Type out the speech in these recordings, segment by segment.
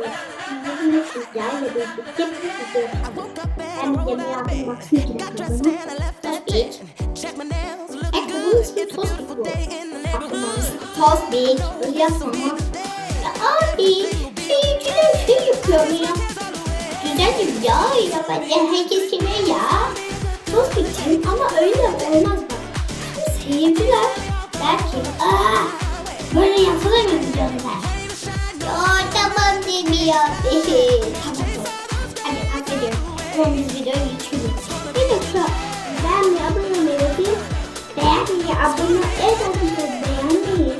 Bugün sizlerle birlikte kutluyoruz. Ben de yemeği aldım baksın ki Tospik. E bunun ismi Tospik bu. Aklıma Tospik. Öyle yapma. Ya abi seyirciler şey yapıyor ya. Güzelim ya. Ya ben de herkes kime ya. Tospik'cim ama öyle olmaz bak. Seyirciler der ki aa böyle yapılamıyor diyorlar. Ya demiyor. tamam. Hadi affediyorum. Ama biz videoya geçiyoruz. Bir dakika. Beğenmeyi, abone olmayı, beğenmeyi, abone etmeyi, beğenmeyi,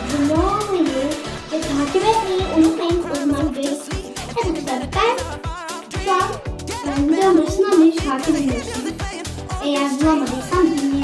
abone olmayı ve takip etmeyi unutmayın. O zaman videoyu Hadi güzel. Ben şu an ben videonun başından beri şarkı dinliyorsun. Eğer bulamadıysan dinleyemiyorsun.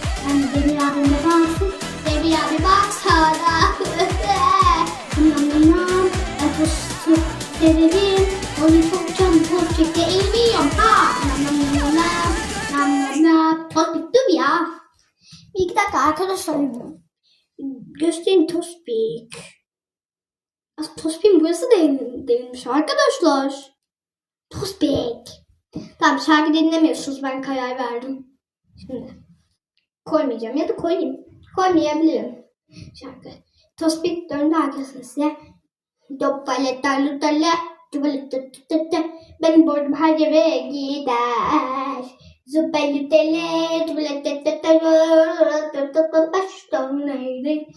baksana. Nam nam nam. Ben tostu severim. Onu çok canım tost çekti. Eğmiyorum ha. Nam nam nam nam. Nam nam nam. Tost bitti mi ya? Bir iki dakika arkadaşlar. Göstereyim Tospik. Tospik'in burası değilmiş arkadaşlar. Tospik. Tamam şarkı dinlemiyorsunuz ben karar verdim. Şimdi koymayacağım ya da koyayım. Koymayabilirim şarkı. Tospik döndü arkadaşlar size. Doppale talı talı. Dubale tı tı tı tı. Benim boynum her yere gider. Tı tı tı tı tı tı. Baştan neydi?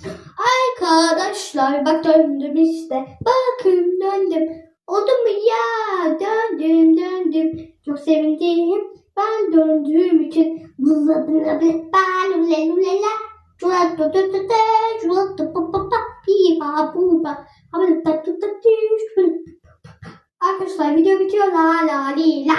Arkadaşlar bak döndüm işte. Bakın döndüm. Oldu mu ya? Döndüm döndüm. Çok sevindim. Ben döndüğüm için. Bıla bıla bıla ba Arkadaşlar video bitiyor. La la li la.